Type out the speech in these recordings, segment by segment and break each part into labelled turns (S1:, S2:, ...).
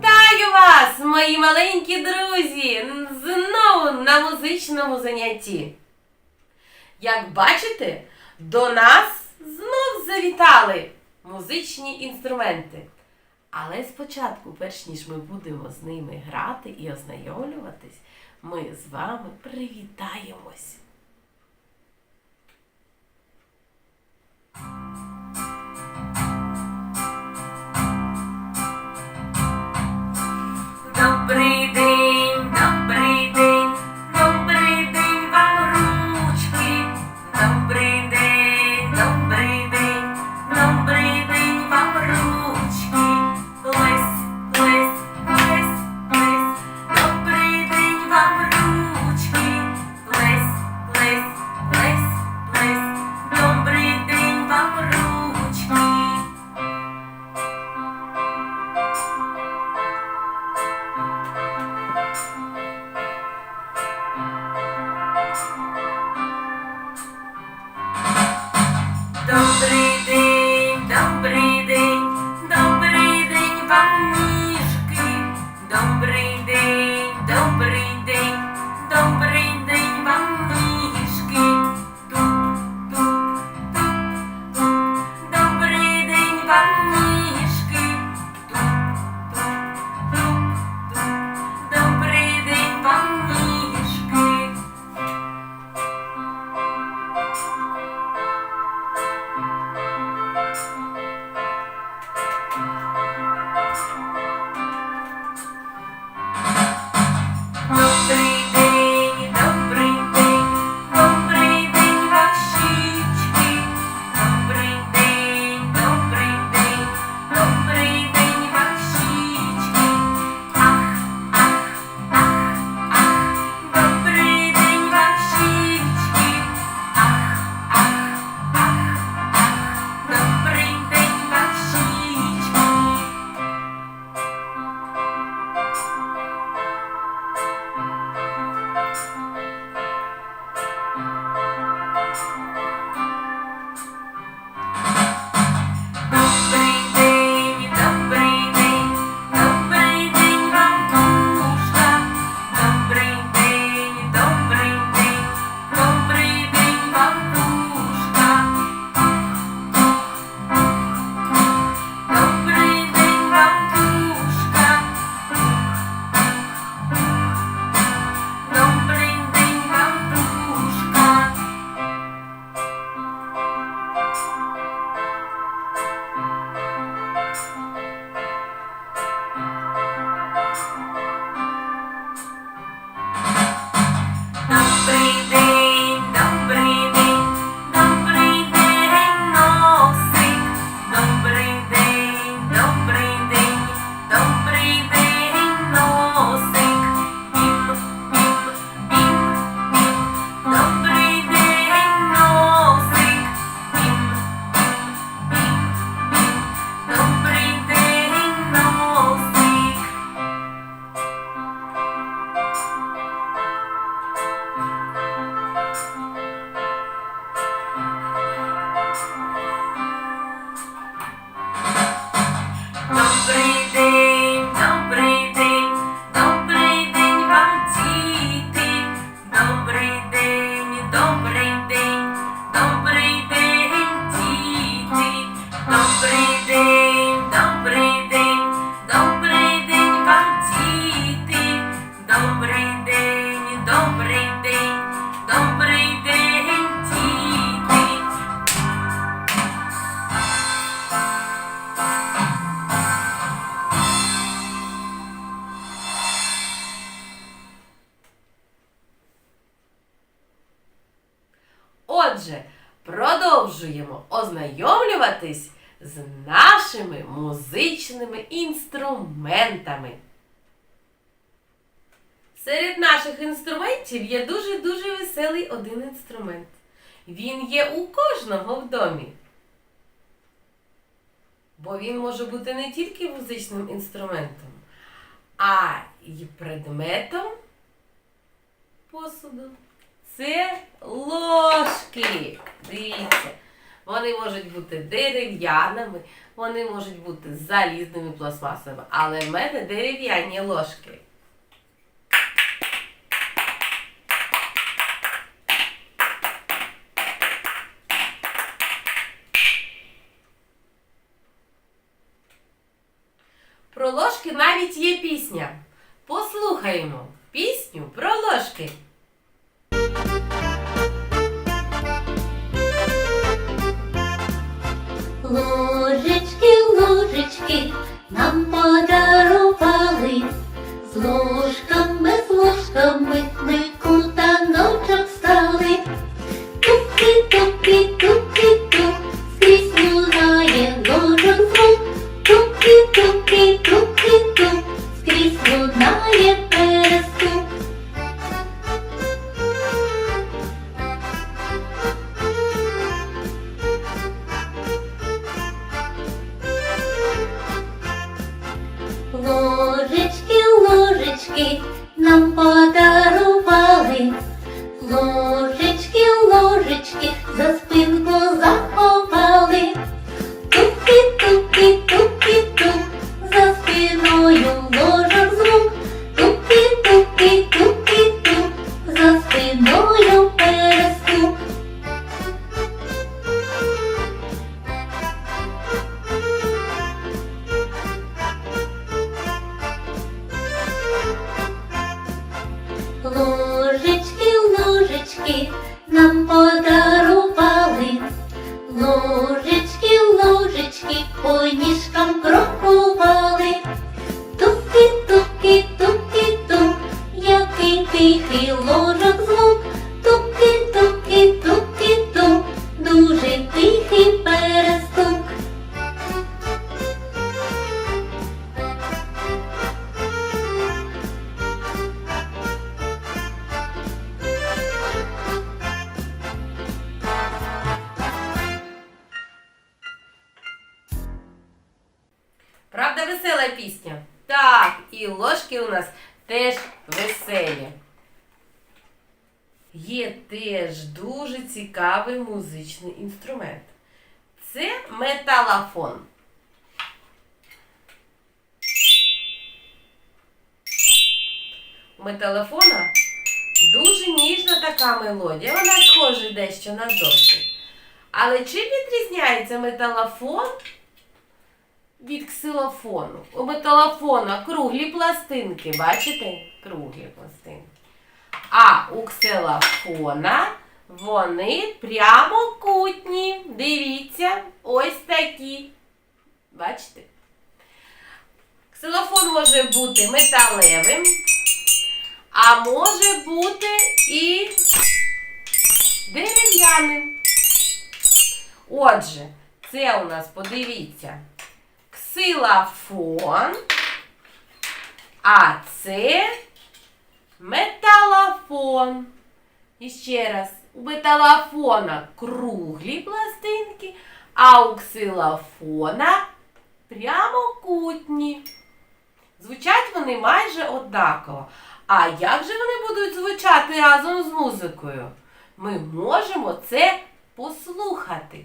S1: Вітаю вас, мої маленькі друзі! Знову на музичному занятті. Як бачите, до нас знов завітали музичні інструменти. Але спочатку, перш ніж ми будемо з ними грати і ознайомлюватись, ми з вами привітаємось. продовжуємо ознайомлюватись з нашими музичними інструментами. Серед наших інструментів є дуже-дуже веселий один інструмент. Він є у кожного в домі. Бо він може бути не тільки музичним інструментом, а й предметом посуду. Це ложки. Дивіться. Вони можуть бути дерев'яними, вони можуть бути залізними пластмасами. Але в мене дерев'яні ложки. Про ложки навіть є пісня. Послухаємо пісню про ложки.
S2: Ложечки, ложечки нам подарували, з ложками, з ложками ми ложечки
S1: весела пісня? Так, і ложки у нас теж веселі. Є теж дуже цікавий музичний інструмент. Це металофон. У металофона дуже ніжна така мелодія. Вона схожа дещо на досвід. Але чим відрізняється металофон від ксилофону. У металофона круглі пластинки, бачите? Круглі пластинки. А у ксилофона вони прямокутні. Дивіться, ось такі. Бачите? Ксилофон може бути металевим, а може бути і дерев'яним. Отже, це у нас, подивіться, ксилофон, а це металофон. І ще раз, у металофона круглі пластинки, а у ксилофона прямокутні. Звучать вони майже однаково. А як же вони будуть звучати разом з музикою? Ми можемо це послухати.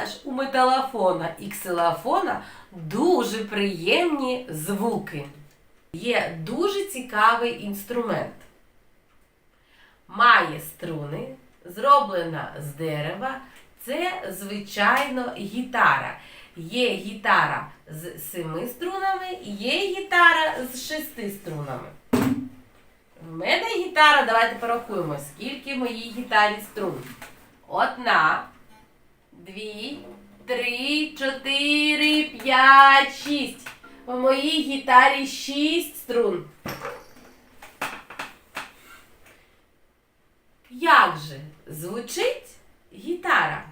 S1: Правда ж, у металофона і ксилофона дуже приємні звуки. Є дуже цікавий інструмент. Має струни, зроблена з дерева. Це, звичайно, гітара. Є гітара з семи струнами, є гітара з шести струнами. В мене гітара, давайте порахуємо, скільки в моїй гітарі струн. Одна, дві, три, чотири, п'ять, шість. У моїй гітарі шість струн. Як же звучить гітара?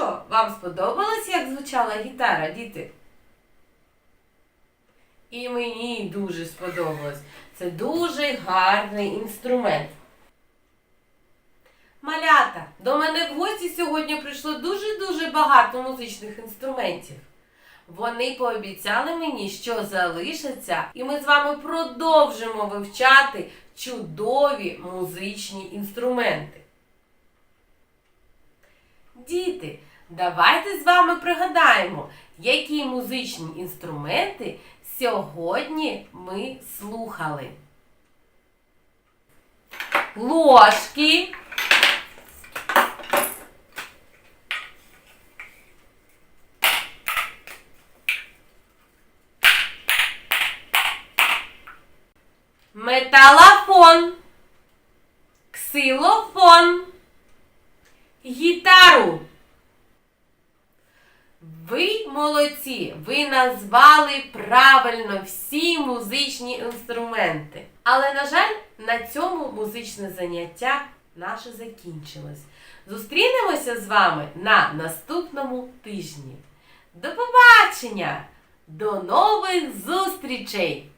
S1: Що, вам сподобалось, як звучала гітара, діти? І мені дуже сподобалось. Це дуже гарний інструмент. Малята, до мене в гості сьогодні прийшло дуже-дуже багато музичних інструментів. Вони пообіцяли мені, що залишаться, і ми з вами продовжимо вивчати чудові музичні інструменти. Діти, давайте з вами пригадаємо, які музичні інструменти сьогодні ми слухали. Ложки. Металофон. Ксилофон гітару. Ви молодці! Ви назвали правильно всі музичні інструменти. Але, на жаль, на цьому музичне заняття наше закінчилось. Зустрінемося з вами на наступному тижні. До побачення! До нових зустрічей!